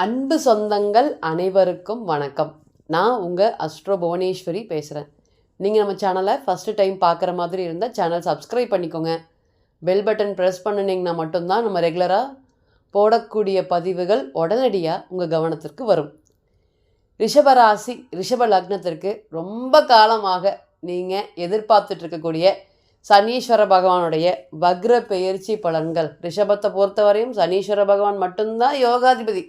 அன்பு சொந்தங்கள் அனைவருக்கும் வணக்கம். நான் உங்கள் அஸ்ட்ரோ புவனேஸ்வரி பேசுகிறேன் நீங்கள் நம்ம சேனலை ஃபஸ்ட்டு டைம் பார்க்குற மாதிரி இருந்தால் சேனல் சப்ஸ்கிரைப் பண்ணிக்கோங்க. பெல் பட்டன் ப்ரெஸ் பண்ணினீங்கன்னா மட்டும்தான் நம்ம ரெகுலராக போடக்கூடிய பதிவுகள் உடனடியாக உங்கள் கவனத்திற்கு வரும். ரிஷபராசி ரிஷப லக்னத்திற்கு ரொம்ப காலமாக நீங்கள் எதிர்பார்த்துட்டு இருக்கக்கூடிய சனீஸ்வர பகவானுடைய வக்ர பெயர்ச்சி பலன்கள். ரிஷபத்தை பொறுத்தவரையும் சனீஸ்வர பகவான் மட்டும்தான் யோகாதிபதி.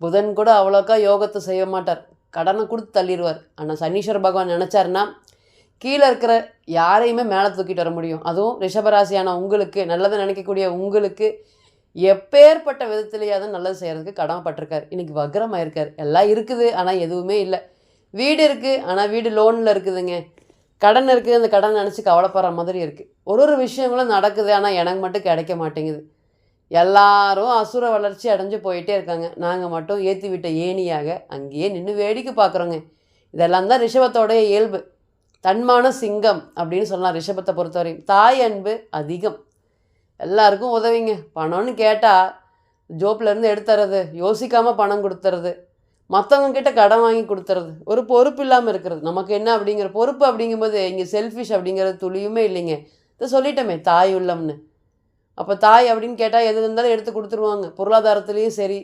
புதன் கூட அவ்வளோக்கா யோகத்தை செய்ய மாட்டார். கடனை கொடுத்து தள்ளிடுவார். ஆனால் சனீஸ்வர பகவான் நினச்சாருன்னா கீழே இருக்கிற யாரையுமே மேலே தூக்கிட்டு வர முடியும். அதுவும் ரிஷபராசியான உங்களுக்கு நல்லதை நினைக்கக்கூடிய உங்களுக்கு எப்பேற்பட்ட விதத்திலேயாவது நல்லது செய்கிறதுக்கு கடமைப்பட்டிருக்கார் இன்றைக்கி வக்ரமாயிருக்கார். எல்லாம் இருக்குது ஆனால் எதுவுமே இல்லை. வீடு இருக்குது ஆனால் வீடு லோனில் இருக்குதுங்க. கடன் இருக்குது அந்த கடன் நினச்சி கவலைப்படுற மாதிரி இருக்குது ஒரு ஒரு விஷயங்களும் நடக்குது ஆனால் எனக்கு மட்டும் கிடைக்க மாட்டேங்குது. எல்லாரும் அசுர வளர்ச்சி அடைஞ்சு போயிட்டே இருக்காங்க. நாங்கள் மட்டும் ஏற்றி விட்ட ஏணியாக அங்கேயே நின்று வேடிக்கை பார்க்குறோங்க இதெல்லாம் தான் ரிஷபத்தோடைய இயல்பு. தன்மான சிங்கம் அப்படின்னு சொல்லலாம் ரிஷபத்தை பொறுத்தவரையும். தாய் அன்பு அதிகம். எல்லாருக்கும் உதவிங்க. பணம்னு கேட்டால் ஜோப்லேருந்து எடுத்துறது யோசிக்காமல் பணம் கொடுத்துறது மற்றவங்க கிட்ட கடன் வாங்கி கொடுத்துறது ஒரு பொறுப்பு இல்லாமல் இருக்கிறது. நமக்கு என்ன அப்படிங்கிற பொறுப்பு அப்படிங்கும்போது இங்கே செல்ஃபிஷ் அப்படிங்கிறது துளியுமே இல்லைங்க. இதை சொல்லிட்டோமே தாய் உள்ளம்னு. அப்போ தாய் அப்படின்னு கேட்டால் எது இருந்தாலும் எடுத்து கொடுத்துருவாங்க. பொருளாதாரத்துலேயும் சரி.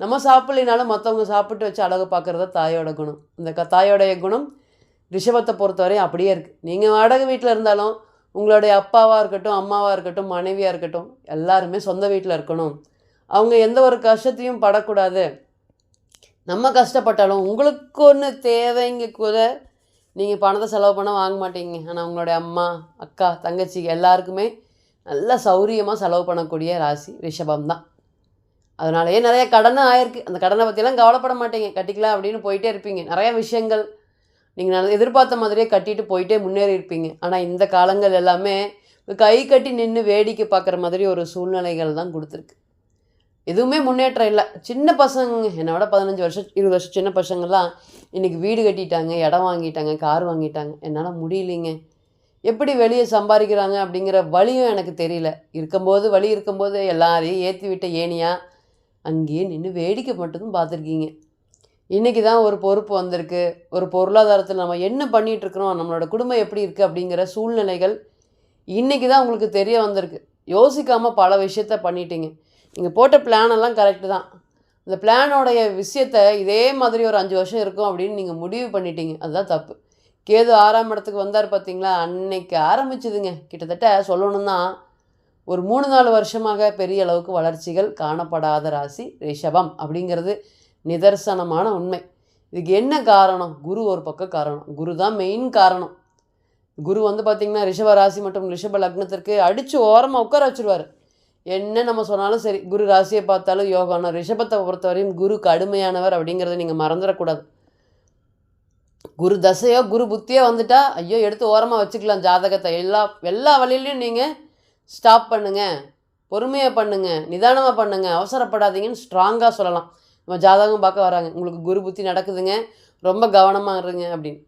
நம்ம சாப்பிட்லினாலும் மற்றவங்க சாப்பிட்டு வச்சு அழகு பார்க்குறத தாயோட குணம். இந்த க தாயோடைய குணம் ரிஷபத்தை பொறுத்தவரையும் அப்படியே இருக்குது நீங்கள் வாடகை வீட்டில் இருந்தாலும் உங்களுடைய அப்பாவாக இருக்கட்டும் அம்மாவாக இருக்கட்டும் மனைவியாக இருக்கட்டும் எல்லாருமே சொந்த வீட்டில் இருக்கணும். அவங்க எந்த ஒரு கஷ்டத்தையும் படக்கூடாது. நம்ம கஷ்டப்பட்டாலும் உங்களுக்கு ஒன்று தேவைங்க கூட நீங்கள் பணத்தை செலவு பண்ண வாங்க மாட்டீங்க. ஆனால் உங்களுடைய அம்மா அக்கா தங்கச்சி எல்லாருக்குமே நல்ல சௌரியமாக செலவு பண்ணக்கூடிய ராசி ரிஷபம் தான் அதனாலேயே நிறைய கடனும் ஆயிருக்கு. அந்த கடனை பற்றிலாம் கவலைப்பட மாட்டீங்க. கட்டிக்கலாம் அப்படின்னு போயிட்டே இருப்பீங்க. நிறைய விஷயங்கள் நீங்கள் நல்ல எதிர்பார்த்த மாதிரியே கட்டிட்டு போயிட்டே முன்னேறி இருப்பீங்க. ஆனால் இந்த காலங்கள் எல்லாமே கை கட்டி நின்று வேடிக்கை பார்க்குற மாதிரி ஒரு சூழ்நிலைகள் தான் கொடுத்துருக்கு. எதுவுமே முன்னேற்றம் இல்லை. சின்ன பசங்க என்னை விட பதினஞ்சு வருஷம் இருபது வருஷம் சின்ன பசங்கள்லாம் இன்றைக்கி வீடு கட்டிட்டாங்க இடம் வாங்கிட்டாங்க கார் வாங்கிட்டாங்க. என்னால் முடியலைங்க. எப்படி வெளியே சம்பாதிக்கிறாங்க அப்படிங்கிற வழியும் எனக்கு தெரியல. இருக்கும்போது வழி இருக்கும்போது எல்லாரையும் ஏற்றி விட்ட ஏனியா அங்கேயே நின்று வேடிக்கை மட்டும் பார்த்துருக்கீங்க. இன்றைக்கி தான் ஒரு பொறுப்பு வந்திருக்கு. ஒரு பொருளாதாரத்தில் நம்ம என்ன பண்ணிகிட்ருக்குறோம் நம்மளோட குடும்பம் எப்படி இருக்குது அப்படிங்கிற சூழ்நிலைகள் இன்றைக்கி தான் உங்களுக்கு தெரிய வந்திருக்கு. யோசிக்காமல் பல விஷயத்த பண்ணிட்டீங்க. நீங்கள் போட்ட பிளானெல்லாம் கரெக்டு தான். இந்த பிளானோடைய விஷயத்த இதே மாதிரி ஒரு அஞ்சு வருஷம் இருக்கும் அப்படின்னு நீங்கள் முடிவு பண்ணிட்டீங்க. அதுதான் தப்பு. கேது ஆறாம் இடத்துக்கு வந்தார் பார்த்தீங்களா அன்னைக்கு ஆரம்பிச்சுதுங்க. கிட்டத்தட்ட சொல்லணும்னா ஒரு மூணு நாலு வருஷமாக பெரிய அளவுக்கு வளர்ச்சிகள் காணப்படாத ராசி ரிஷபம் அப்படிங்கிறது நிதர்சனமான உண்மை. இதுக்கு என்ன காரணம்? குரு ஒரு பக்கம் காரணம். குரு தான் மெயின் காரணம். குரு வந்து பார்த்திங்கன்னா ரிஷப ராசி மற்றும் ரிஷப லக்னத்திற்கு அடித்து ஓரமாக உட்கார வச்சுருவார். என்ன நம்ம சொன்னாலும் சரி குரு ராசியை பார்த்தாலும் யோகானா ரிஷபத்தை பொறுத்தவரையும் குரு கடுமையானவர் அப்படிங்கிறத நீங்கள் மறந்துடக்கூடாது. குரு தசையோ குரு புத்தியோ வந்துட்டா ஐயோ எடுத்து ஓரமாக வச்சுக்கலாம் ஜாதகத்தை. எல்லா எல்லா வழியிலையும் நீங்கள் ஸ்டாப் பண்ணுங்கள் பொறுமையாக பண்ணுங்கள் நிதானமாக பண்ணுங்கள் அவசரப்படாதீங்கன்னு ஸ்ட்ராங்காக சொல்லலாம். நம்ம ஜாதகம் பார்க்க வராங்க. உங்களுக்கு குரு புத்தி நடக்குதுங்க. ரொம்ப கவனமாக இருங்க அப்படின்னு.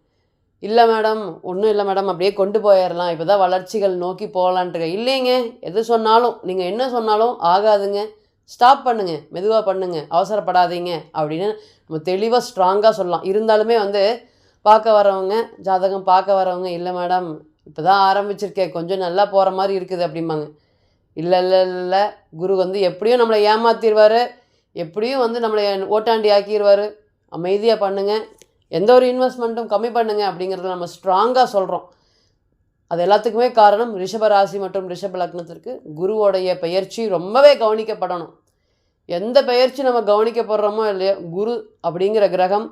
இல்லை மேடம் ஒன்றும் இல்லை மேடம் அப்படியே கொண்டு போயிடலாம் இப்போ தான் வளர்ச்சிகள் நோக்கி போகலான்ட்டு இல்லைங்க. எது சொன்னாலும் நீங்கள் என்ன சொன்னாலும் ஆகாதுங்க. ஸ்டாப் பண்ணுங்கள் மெதுவாக பண்ணுங்கள் அவசரப்படாதீங்க அப்படின்னு நம்ம தெளிவாக ஸ்ட்ராங்காக சொல்லலாம். இருந்தாலுமே வந்து பார்க்க வரவங்க ஜாதகம் பார்க்க வரவங்க இல்லை மேடம் இப்போ தான் ஆரம்பிச்சிருக்கேன் கொஞ்சம் நல்லா போகிற மாதிரி இருக்குது அப்படிம்பாங்க. இல்லை இல்லை இல்லை குரு வந்து எப்படியும் நம்மளை ஏமாத்திடுவார் எப்படியும் வந்து நம்மளை ஓட்டாண்டி ஆக்கிடுவார் அமைதியாக பண்ணுங்கள் எந்த ஒரு இன்வெஸ்ட்மெண்ட்டும் கம்மி பண்ணுங்க அப்படிங்கிறத நம்ம ஸ்ட்ராங்காக சொல்கிறோம் அது எல்லாத்துக்குமே காரணம் ரிஷப ராசி மற்றும் ரிஷப லக்னத்திற்கு குருவோடைய பெயர்ச்சி ரொம்பவே கவனிக்கப்படணும். எந்த பெயர்ச்சி நம்ம கவனிக்கப்படுறோமோ இல்லையோ குரு அப்படிங்கிற கிரகம்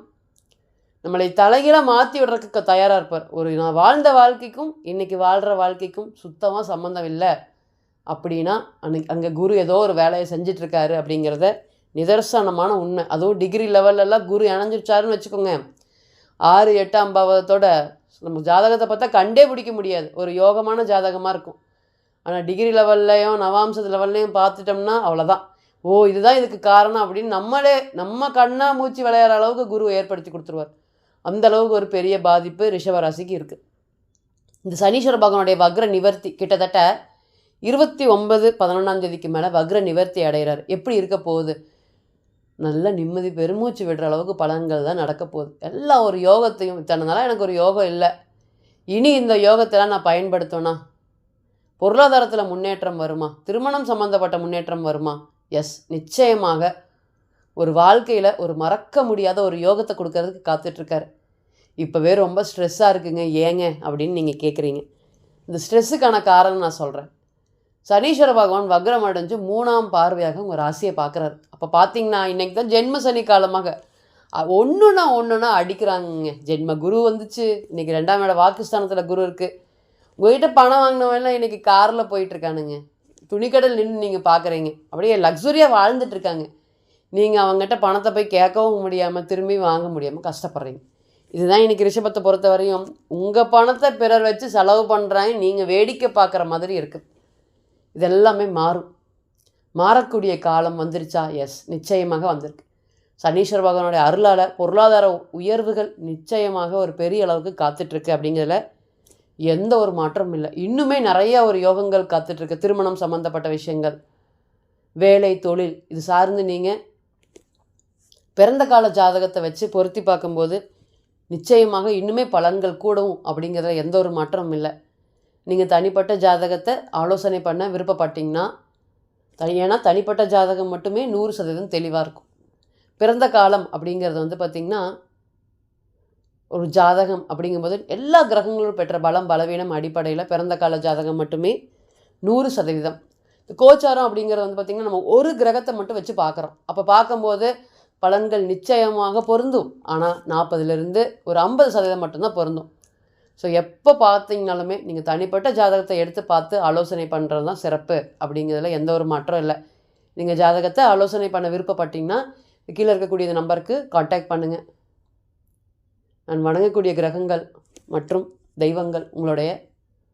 நம்மளை தலைகீழாக மாற்றி விடுறதுக்கு தயாராக இருப்பார். ஒரு நான் வாழ்ந்த வாழ்க்கைக்கும் இன்றைக்கி வாழ்கிற வாழ்க்கைக்கும் சுத்தமாக சம்மந்தம் இல்லை அப்படின்னா அன்னைக்கு அங்கே குரு ஏதோ ஒரு வேலையை செஞ்சிட்ருக்காரு அப்படிங்கிறத நிதர்சனமான உண்மை. அதுவும் டிகிரி லெவல்லலாம் குரு இணைஞ்சிருச்சாருன்னு வச்சுக்கோங்க. ஆறு எட்டாம் பாவத்தோட நம்ம ஜாதகத்தை பார்த்தா கண்டே பிடிக்க முடியாது. ஒரு யோகமான ஜாதகமாக இருக்கும். ஆனால் டிகிரி லெவல்லையும் நவாம்ச லெவல்லையும் பார்த்துட்டோம்னா அவ்வளோதான் ஓ இதுதான் இதுக்கு காரணம் அப்படின்னு நம்மளே நம்ம கண்ணா மூச்சு விளையாடுற அளவுக்கு குரு ஏற்படுத்தி கொடுத்துருவார். அந்த அளவுக்கு ஒரு பெரிய பாதிப்பு ரிஷபராசிக்கு இருக்குது இந்த சனீஸ்வர பகவானுடைய வக்ர நிவர்த்தி கிட்டத்தட்ட இருபத்தி ஒன்பது பதினொன்றாம் தேதிக்கு மேலே வக்ர நிவர்த்தி அடைகிறார். எப்படி இருக்க போகுது? நல்ல நிம்மதி பெருமூச்சு விடுற அளவுக்கு பலன்கள் தான் நடக்க போகுது. எல்லா ஒரு யோகத்தையும் இத்தனை எனக்கு ஒரு யோகம் இல்லை. இனி இந்த யோகத்தெல்லாம் நான் பயன்படுத்தோன்னா பொருளாதாரத்தில் முன்னேற்றம் வருமா? திருமணம் சம்மந்தப்பட்ட முன்னேற்றம் வருமா? எஸ் நிச்சயமாக. ஒரு வாழ்க்கையில் ஒரு மறக்க முடியாத ஒரு யோகத்தை கொடுக்கறதுக்கு காத்துட்ருக்காரு. இப்போவே ரொம்ப ஸ்ட்ரெஸ்ஸாக இருக்குங்க ஏங்க அப்படின்னு நீங்கள் கேட்குறீங்க இந்த ஸ்ட்ரெஸ்ஸுக்கான காரணம் நான் சொல்கிறேன் சனீஸ்வர பகவான் வக்ரம் அடைஞ்சு மூணாம் பார்வையாக உங்கள் ராசியை பார்க்குறாரு அப்போ பார்த்தீங்கன்னா இன்றைக்கி தான் ஜென்ம சனி காலமாக. ஒன்றுனா ஒன்றுனா அடிக்கிறாங்கங்க. ஜென்ம குரு வந்துச்சு. இன்றைக்கி ரெண்டாம் இட வாக்குஸ்தானத்தில் குரு இருக்குது உங்கள்கிட்ட பணம் வாங்கினவெல்லாம் இன்றைக்கி காரில் போயிட்டுருக்கானுங்க துணிக்கடல் நின்று நீங்கள் பார்க்குறீங்க அப்படியே லக்ஸுரியாக வாழ்ந்துட்டுருக்காங்க இருக்காங்க. நீங்கள் அவங்ககிட்ட பணத்தை போய் கேட்கவும் முடியாமல் திரும்பி வாங்க முடியாமல் கஷ்டப்படுறீங்க. இதுதான் இன்றைக்கி ரிஷபத்தை பொறுத்த வரையும் உங்கள் பணத்தை பிறர் வச்சு செலவு பண்ணுறாங்க நீங்கள் வேடிக்கை பார்க்குற மாதிரி இருக்குது இதெல்லாமே மாறும். மாறக்கூடிய காலம் வந்துருச்சா? எஸ் நிச்சயமாக வந்திருக்கு. சனீஸ்வர பகவானுடைய அருளால் பொருளாதார உயர்வுகள் நிச்சயமாக ஒரு பெரிய அளவுக்கு காத்துட்ருக்கு அப்படிங்கிறதுல எந்த ஒரு மாற்றமும் இல்லை. இன்னுமே நிறைய ஒரு யோகங்கள் காத்துட்ருக்கு. திருமணம் சம்மந்தப்பட்ட விஷயங்கள் வேலை தொழில் இது சார்ந்து நீங்கள் பிறந்த கால ஜாதகத்தை வச்சு பொருத்தி பார்க்கும்போது நிச்சயமாக இன்னுமே பலன்கள் கூடவும் அப்படிங்கிறதுல எந்த ஒரு மாற்றமும் இல்லை. நீங்கள் தனிப்பட்ட ஜாதகத்தை ஆலோசனை பண்ண விருப்பப்பட்டீங்கன்னா தனி ஏன்னா தனிப்பட்ட ஜாதகம் மட்டுமே நூறு சதவீதம் தெளிவாக இருக்கும். பிறந்த காலம் அப்படிங்கிறது வந்து பார்த்திங்கன்னா ஒரு ஜாதகம் அப்படிங்கும்போது எல்லா கிரகங்களும் பெற்ற பலம் பலவீனம் அடிப்படையில் பிறந்த கால ஜாதகம் மட்டுமே நூறு சதவீதம். கோச்சாரம் அப்படிங்கிறது வந்து பார்த்திங்கன்னா நம்ம ஒரு கிரகத்தை மட்டும் வச்சு பார்க்குறோம். அப்போ பார்க்கும்போது பலன்கள் நிச்சயமாக பொருந்தும். ஆனால் நாற்பதுலேருந்து ஒரு ஐம்பது சதவீதம் மட்டும்தான் பொருந்தும். ஸோ எப்போ பார்த்தீங்கனாலுமே நீங்கள் தனிப்பட்ட ஜாதகத்தை எடுத்து பார்த்து ஆலோசனை பண்ணுறது தான் சிறப்பு அப்படிங்கிறதுல எந்த ஒரு மாற்றம் இல்லை. நீங்கள் ஜாதகத்தை ஆலோசனை பண்ண விருப்பப்பட்டீங்கன்னா கீழே இருக்கக்கூடிய இந்த நம்பருக்கு காண்டாக்ட் பண்ணுங்கள் நான் வணங்கக்கூடிய கிரகங்கள் மற்றும் தெய்வங்கள் உங்களுடைய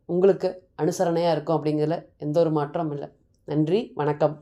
உங்களுக்கு அனுசரணையாக இருக்கும் அப்படிங்கிறதுல எந்த ஒரு மாற்றமும் இல்லை. நன்றி வணக்கம்.